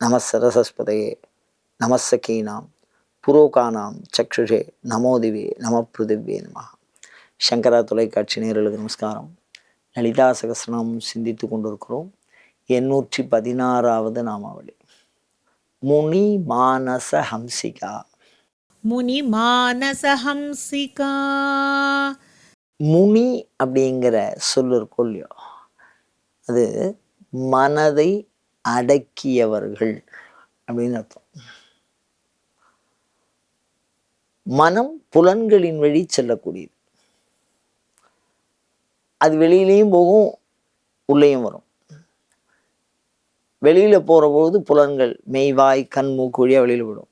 நம சரசஸ்பதையே நமசகீனாம் புரோகானாம் சக்ஷுஷே நமோதிவே நம பிருதிவே நம சங்கரா தொலைக்காட்சி நேரலுக்கு நமஸ்காரம். லலிதா சகசிரநாமம் சிந்தித்து கொண்டிருக்கிறோம். எண்ணூற்றி பதினாறாவது நாமாவளி. முனி மானச ஹம்சிகா முனி மானச ஹம்சிகா முனி அப்படிங்கிற சொல்லு இருக்கும் இல்லையோ? அது மனதை அடக்கியவர்கள் அப்படின்னு அர்த்தம். மனம் புலன்களின் வழி செல்லக்கூடியது. அது வெளியிலையும் போகும் உள்ளேயும் வரும். வெளியில போற பொழுது புலன்கள் மெய்வாய் கண் மூக்கு வெளியில் வெளியில விடும்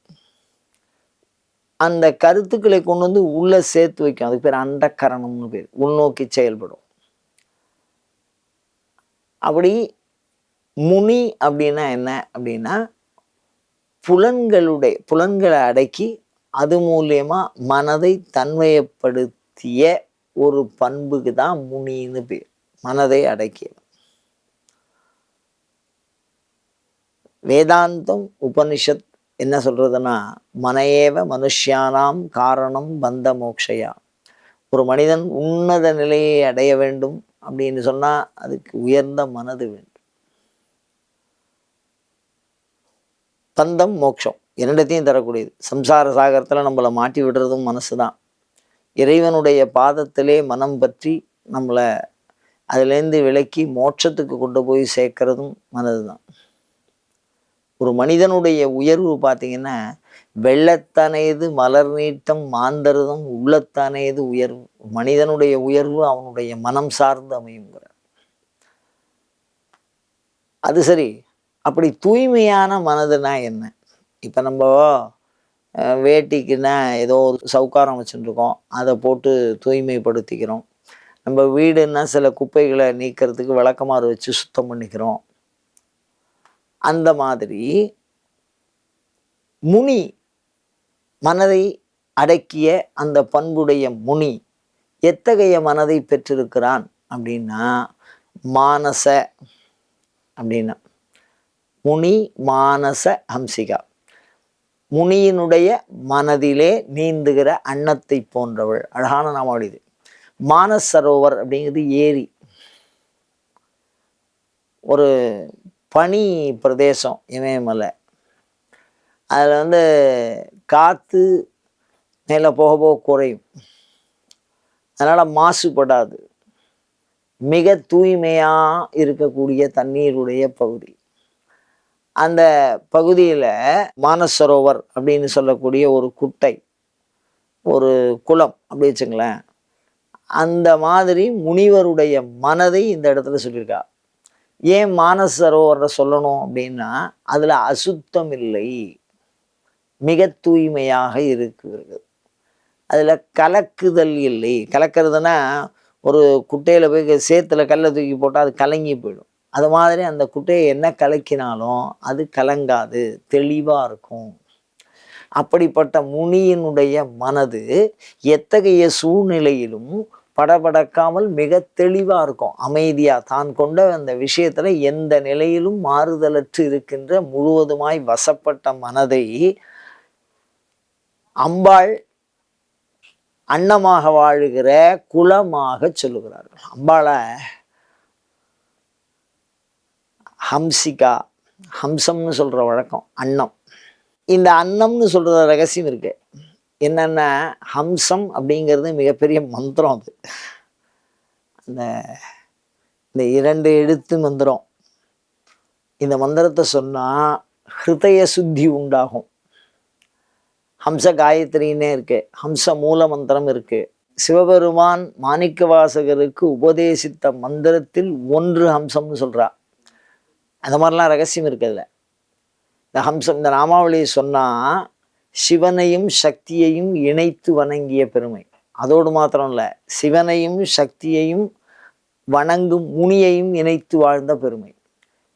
அந்த கருத்துக்களை கொண்டு வந்து உள்ள சேர்த்து வைக்கும். அதுக்கு பேர் அண்டக்கரணம்னு பேர். உள்நோக்கி செயல்படும். அப்படி முனி அப்படின்னா என்ன அப்படின்னா புலன்களுடைய புலன்களை அடக்கி அது மூலியமா மனதை தன்மையப்படுத்திய ஒரு பண்புக்கு தான் முனின்னு பேர். மனதை அடக்கியவன் வேதாந்தம் உபனிஷத் என்ன சொல்றதுன்னா மனையேவ மனுஷியானாம் காரணம் பந்த மோக்ஷயா. ஒரு மனிதன் உன்னத நிலையை அடைய வேண்டும் அப்படின்னு சொன்னா அதுக்கு உயர்ந்த மனது வேண்டும். பந்தம் மோட்சம் இரண்டத்தையும் தரக்கூடியது. சம்சார சாகரத்தில் நம்மளை மாட்டி விடுறதும் மனசு தான் இறைவனுடைய பாதத்திலே மனம் பற்றி நம்மளை அதுலேருந்து விலக்கி மோட்சத்துக்கு கொண்டு போய் சேர்க்கறதும் மனது தான் ஒரு மனிதனுடைய உயர்வு பார்த்தீங்கன்னா வெள்ளத்தனையது மலர் நீட்டம் மாந்தருதம் உள்ளத்தானேது உயர்வு. மனிதனுடைய உயர்வு அவனுடைய மனம் சார்ந்து அமையுங்கிறார் அது சரி. அப்படி தூய்மையான மனதுனா என்ன? இப்போ நம்ம வேட்டிக்குன்னா ஏதோ ஒரு சவுக்காரம் வச்சுட்டுருக்கோம். அதை போட்டு தூய்மைப்படுத்திக்கிறோம். நம்ம வீடுன்னா சில குப்பைகளை நீக்கிறதுக்கு விளக்கமாறு வச்சு சுத்தம் பண்ணிக்கிறோம். அந்த மாதிரி முனி மனதை அடக்கிய அந்த பண்புடைய முனி எத்தகைய மனதை பெற்றிருக்கிறான் அப்படின்னா மானச அப்படின்னா முனி மானச ஹம்சிகா முனியினுடைய மனதிலே நீந்துகிற அன்னத்தை போன்றவள். அழகான நாமாவளி இது. மானஸ் சரோவர் அப்படிங்கிறது ஏரி. ஒரு பனி பிரதேசம் இமயமலை. அதில் வந்து காற்று மேலே போக போக குறையும். அதனால் மாசுபடாது. மிக தூய்மையாக இருக்கக்கூடிய தண்ணீருடைய பகுதி. அந்த பகுதியில் மானசரோவர் அப்படின்னு சொல்லக்கூடிய ஒரு குட்டை ஒரு குளம் அப்படி வச்சுங்களேன். அந்த மாதிரி முனிவருடைய மனதை இந்த இடத்துல சொல்லியிருக்கா. ஏன் மானசரோவரை சொல்லணும் அப்படின்னா அதில் அசுத்தம் இல்லை. மிக தூய்மையாக இருக்கிறது. அதில் கலக்குதல் இல்லை. கலக்கிறதுனா ஒரு குட்டையில் போய் சேத்துல கல்லை தூக்கி போட்டால் அது கலங்கி போயிடும். அது மாதிரி அந்த குட்டையை என்ன கலக்கினாலும் அது கலங்காது தெளிவாக இருக்கும். அப்படிப்பட்ட முனியினுடைய மனது எத்தகைய சூழ்நிலையிலும் படபடக்காமல் மிக தெளிவாக இருக்கும். அமைதியாக தான் கொண்ட அந்த விஷயத்தில் எந்த நிலையிலும் மாறுதலற்று இருக்கின்ற முழுவதுமாய் வசப்பட்ட மனதை அம்பாள் அன்னமாக வாழுகிற குலமாக சொல்லுகிறார்கள். அம்பாளை ஹம்சிகா ஹம்சம்னு சொல்கிற வழக்கம் அன்னம். இந்த அன்னம்னு சொல்கிற ரகசியம் இருக்கு. என்னென்ன ஹம்சம் அப்படிங்கிறது மிகப்பெரிய மந்திரம் அது. அந்த இந்த இரண்டு எழுத்து மந்திரம். இந்த மந்திரத்தை சொன்னால் ஹிருதய சுத்தி உண்டாகும். ஹம்ச காயத்ரின்னே இருக்கு. ஹம்ச மூல மந்திரம் இருக்கு. சிவபெருமான் மாணிக்க வாசகருக்கு உபதேசித்த மந்திரத்தில் ஒன்று ஹம்சம்னு சொல்கிறா அந்த மாதிரிலாம் ரகசியம் இருக்குதுல இந்த ஹம்சம் இந்த நாமாவளியை சொன்னால் சிவனையும் சக்தியையும் இணைத்து வணங்கிய பெருமை. அதோடு மாத்திரம் இல்லை சிவனையும் சக்தியையும் வணங்கும் முனியையும் இணைத்து வாழ்ந்த பெருமை.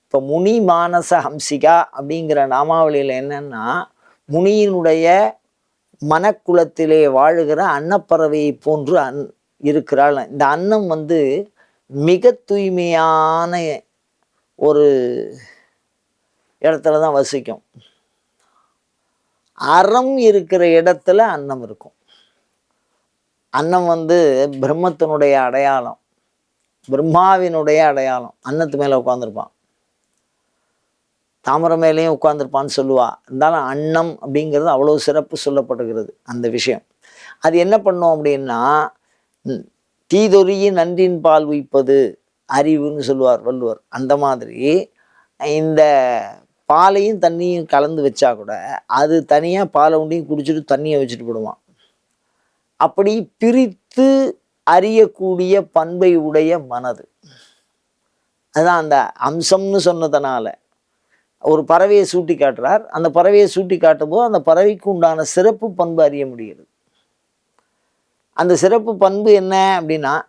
இப்போ முனி மானச ஹம்சிகா அப்படிங்கிற நாமாவளியில் என்னன்னா முனியினுடைய மனக்குலத்திலே வாழுகிற அன்னப்பறவையை போன்று அன் இருக்கிறாள். இந்த அன்னம் வந்து மிக தூய்மையான ஒரு இடத்துல தான் வசிக்கும். அறம் இருக்கிற இடத்துல அன்னம் இருக்கும். அன்னம் வந்து பிரம்மத்தினுடைய அடையாளம். பிரம்மாவினுடைய அடையாளம். அன்னத்து மேலே உட்காந்துருப்பான் தாமரை மேலேயும் உட்காந்துருப்பான்னு சொல்லுவா. இருந்தாலும் அன்னம் அப்படிங்கிறது அவ்வளோ சிறப்பு சொல்லப்படுகிறது அந்த விஷயம். அது என்ன பண்ணோம் அப்படின்னா தீதொறியின் நன்றின் பால் உய்ப்பது அறிவுன்னு சொல்லுவார் வள்ளுவர். அந்த மாதிரி இந்த பாலையும் தண்ணியும் கலந்து வச்சா கூட அது தனியாக பாலை உண்டியும் குடிச்சிட்டு தண்ணியை வச்சுட்டு போடுவான். அப்படி பிரித்து அறியக்கூடிய பண்பை உடைய மனது. அதுதான் அந்த அம்சம்னு சொன்னதுனால. ஒரு பறவையை சூட்டி காட்டுறார். அந்த பறவையை சூட்டி காட்டும்போது அந்த பறவைக்கு உண்டான சிறப்பு பண்பு அறிய முடிகிறது. அந்த சிறப்பு பண்பு என்ன அப்படின்னா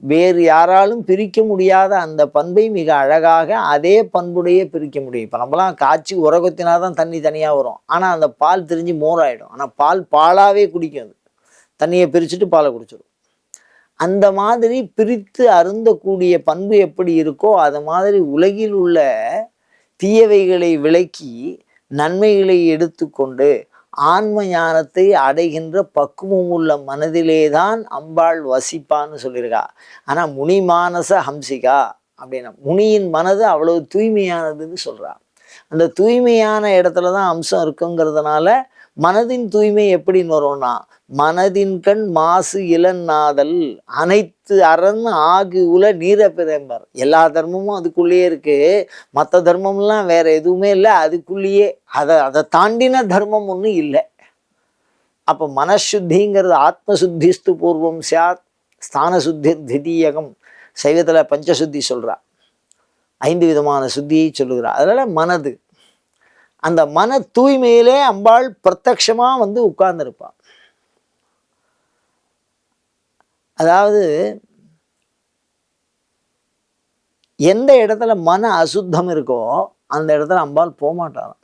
வேறு யாராலும் பிரிக்க முடியாத அந்த பண்பை மிக அழகாக அதே பண்புடையே பிரிக்க முடியும். இப்போ நம்மலாம் காய்ச்சி உரகத்தினா தான் தண்ணி தனியாக வரும். ஆனால் அந்த பால் திரிஞ்சு மோராயிடும். ஆனால் பால் பாலாகவே குடிக்கும் அது. தண்ணியை பிரிச்சுட்டு பாலை குடிச்சிடும் அந்த மாதிரி பிரித்து அருந்தக்கூடிய பண்பு எப்படி இருக்கோ அது மாதிரி உலகில் உள்ள தீயவைகளை விலக்கி நன்மைகளை எடுத்துக்கொண்டு ஆன்ம ஞானத்தை அடைகின்ற பக்குவம் உள்ள மனதிலே தான் அம்பாள் வசிப்பான்னு சொல்லியிருக்கா. ஆனால் முனி மானச ஹம்சிகா அப்படின்னா முனியின் மனது அவ்வளவு தூய்மையானதுன்னு சொல்றா. அந்த தூய்மையான இடத்துல தான் அம்சம் இருக்குங்கிறதுனால மனதின் தூய்மை எப்படின்னு வரும்னா மனதின் கண் மாசு இளநாதல் அனைத்து அறன் ஆகு உல நீர பிறம்பர் எல்லா தர்மமும் அதுக்குள்ளேயே இருக்கு. மற்ற தர்மம்லாம் வேற எதுவுமே இல்லை அதுக்குள்ளேயே. அதை அதை தாண்டின தர்மம் ஒன்றும் இல்லை. அப்போ மனசுத்திங்கிறது ஆத்மசுத்திஸ்து பூர்வம் சாத் ஸ்தான சுத்தி திதீயகம். சைவத்தில் பஞ்சசுத்தி சொல்றா. ஐந்து விதமான சுத்தியை சொல்லுகிறா. அதனால மனது. அந்த மன தூய்மையிலே அம்பாள் பிரத்யமாக வந்து உட்கார்ந்துருப்பாள் அதாவது எந்த இடத்துல மன அசுத்தம் இருக்கோ அந்த இடத்துல அம்பாள் போக மாட்டாளாம்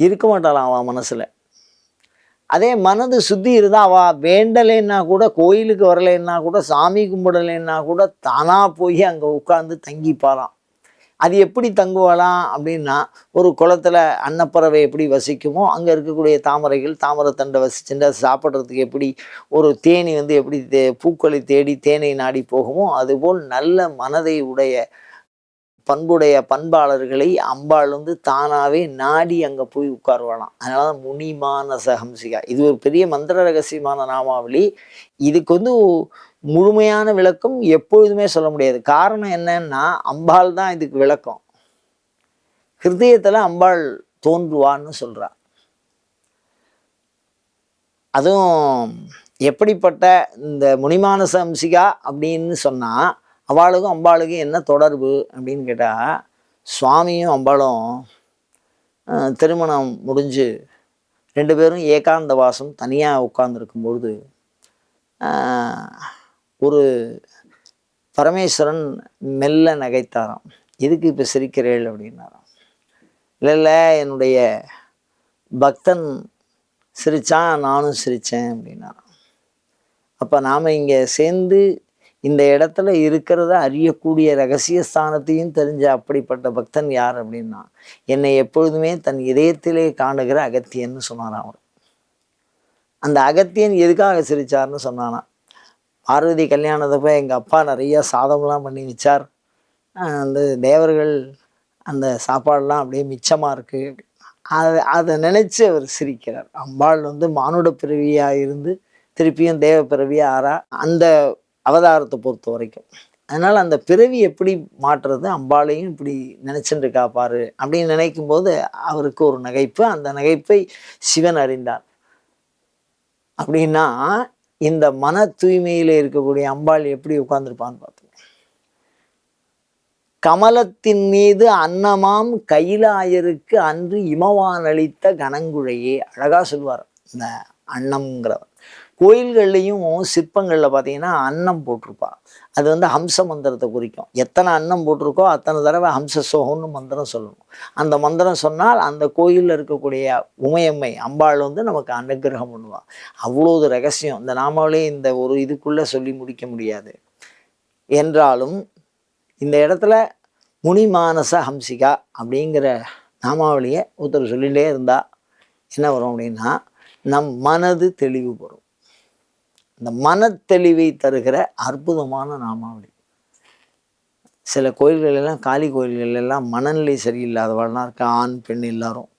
இருக்க மாட்டாளாம் அவன் மனசில். அதே மனது சுத்தி இருந்தால் அவள் வேண்டலைன்னா கூட கோயிலுக்கு வரலைன்னா கூட சாமி கும்பிடலைன்னா கூட தானாக போய் அங்கே உட்காந்து தங்கிப்பாளாம். அது எப்படி தங்குவாளாம் அப்படின்னா ஒரு குளத்துல அன்னப்பறவை எப்படி வசிக்குமோ அங்கே இருக்கக்கூடிய தாமரைகள் தாமரைத்தண்டை வசிச்சுட்டு அது சாப்பிட்றதுக்கு எப்படி ஒரு தேனி வந்து எப்படி தே பூக்களை தேடி தேனை நாடி போகுமோ அதுபோல் நல்ல மனதை உடைய பண்புடைய பண்பாளர்களை அம்பாள் வந்து தானாகவே நாடி அங்கே போய் உட்காருவாளாம். அதனால தான் முனிமான சஹம்சிகா இது ஒரு பெரிய மந்திர ரகசியமான நாமாவளி. இதுக்கு வந்து முழுமையான விளக்கம் எப்பொழுதுமே சொல்ல முடியாது. காரணம் என்னன்னா அம்பாள் தான் இதுக்கு விளக்கம். ஹிருதயத்தில் அம்பாள் தோன்றுவான்னு சொல்கிறா அதுவும் எப்படிப்பட்ட இந்த முனிமானச அம்சிகா அப்படின்னு சொன்னால் அவளுக்கும் அம்பாளுக்கும் என்ன தொடர்பு அப்படின்னு கேட்டால் சுவாமியும் அம்பாளும் திருமணம் முடிஞ்சு ரெண்டு பேரும் ஏகாந்த வாசம் தனியாக உட்கார்ந்துருக்கும் பொழுது ஒரு பரமேஸ்வரன் மெல்ல நகைத்தாராம். எதுக்கு இப்போ சிரிக்கிறேள்? அப்படின்னாராம். இல்லை இல்லை என்னுடைய பக்தன் சிரித்தான் நானும் சிரித்தேன் அப்படின்னாராம். அப்போ நாம் இங்கே சேர்ந்து இந்த இடத்துல இருக்கிறத அறியக்கூடிய ரகசிய ஸ்தானத்தையும் தெரிஞ்ச அப்படிப்பட்ட பக்தன் யார் அப்படின்னா என்னை எப்பொழுதுமே தன் இதயத்திலே காணுகிற அகத்தியன்னு சொன்னாராம் அவர். அந்த அகத்தியன் எதுக்காக சிரிச்சார்னு சொன்னானா பார்வதி கல்யாணத்தப்ப எங்கள் அப்பா நிறைய சாதம்லாம் பண்ணி வச்சார். அந்த தேவர்கள் அந்த சாப்பாடெல்லாம் அப்படியே மிச்சமாக இருக்குது அதை அதை நினச்சி அவர் சிரிக்கிறார். அம்பாள் வந்து மானுட பிறவியாக இருந்து திருப்பியும் தேவ பிறவியாக ஆறா. அந்த அவதாரத்தை பொறுத்த வரைக்கும். அதனால் அந்த பிறவி எப்படி மாற்றுறது அம்பாளையும் இப்படி நினச்சிட்டு காப்பாரு அப்படின்னு நினைக்கும் போது அவருக்கு ஒரு நகைப்பு அந்த நகைப்பை சிவன் அறிந்தார். அப்படின்னா இந்த மன தூய்மையில் இருக்கக்கூடிய அம்பாள் எப்படி உட்கார்ந்துருப்பான்னு பார்த்தோம் கமலத்தின் மீது அன்னமாம் கைலாயருக்கு அன்று இமவான் அளித்த கனங்குழையே அழகாக சொல்வார் இந்த அன்னம்ங்கிறவர். கோயில்கள்லேயும் சிற்பங்களில் பார்த்தீங்கன்னா அன்னம் போட்டிருப்பா. அது வந்து ஹம்ச மந்திரத்தை குறிக்கும். எத்தனை அன்னம் போட்டிருக்கோ அத்தனை தடவை ஹம்ச சோகம்னு மந்திரம் சொல்லணும். அந்த மந்திரம் சொன்னால் அந்த கோயிலில் இருக்கக்கூடிய உமையம்மை அம்பாள் வந்து நமக்கு அனுகிரகம் பண்ணுவாள் அவ்வளோது ரகசியம். இந்த நாமாவளே இந்த ஒரு இதுக்குள்ளே சொல்லி முடிக்க முடியாது. என்றாலும் இந்த இடத்துல முனிமானச ஹம்சிகா அப்படிங்கிற நாமாவளியை ஒருத்தர் சொல்லிகிட்டே இருந்தால் என்ன வரும் அப்படின்னா நம் மனது தெளிவு பெறும் இந்த மனத்தெளிவை தருகிற அற்புதமான நாமாவளி. சில கோயில்களெல்லாம் காளி கோயில்கள் எல்லாம் மனநிலை சரியில்லாதவள்லாம் இருக்க ஆண் பெண் எல்லாரும்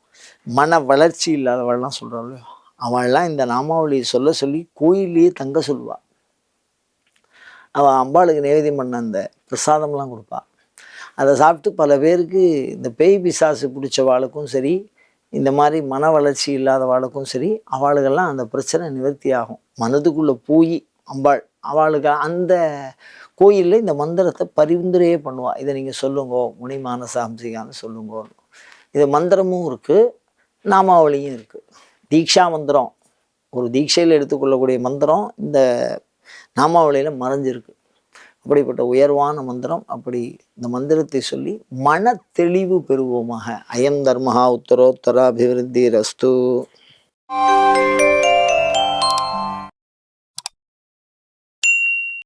மன வளர்ச்சி இல்லாதவள்லாம் சொல்கிறாள் அவள்லாம் இந்த நாமாவளியை சொல்ல சொல்லி கோயிலையே தங்க சொல்லுவாள் அவள் அம்பாளுக்கு நைவேத்தியம் பண்ண அந்த பிரசாதம்லாம் கொடுப்பாள் அதை சாப்பிட்டு பல பேருக்கு இந்த பேய் பிசாசு பிடிச்சவாளுக்கும் சரி இந்த மாதிரி மன வளர்ச்சி இல்லாதவாளுக்கும் சரி அவளுக்கெல்லாம் அந்த பிரச்சனை நிவர்த்தி ஆகும். மனதுக்குள்ளே போய் அம்பாள் அவளுக்கு அந்த கோயிலில் இந்த மந்திரத்தை பரிந்துரையே பண்ணுவாள் இதை நீங்கள் சொல்லுங்கோ முனிமான சாம்சிகான்னு சொல்லுங்கோ. இது மந்திரமும் இருக்குது நாமாவளியும் இருக்குது தீக்ஷா மந்திரம் ஒரு தீட்சையில் எடுத்துக்கொள்ளக்கூடிய மந்திரம் இந்த நாமாவளியில் மறைஞ்சிருக்கு. அப்படிப்பட்ட உயர்வான மந்திரம் அப்படி இந்த மந்திரத்தை சொல்லி மன தெளிவு பெறுவோமாக. அயம் தர்மஹா உத்தரோத்தர அபிவிருத்தி ரஸ்து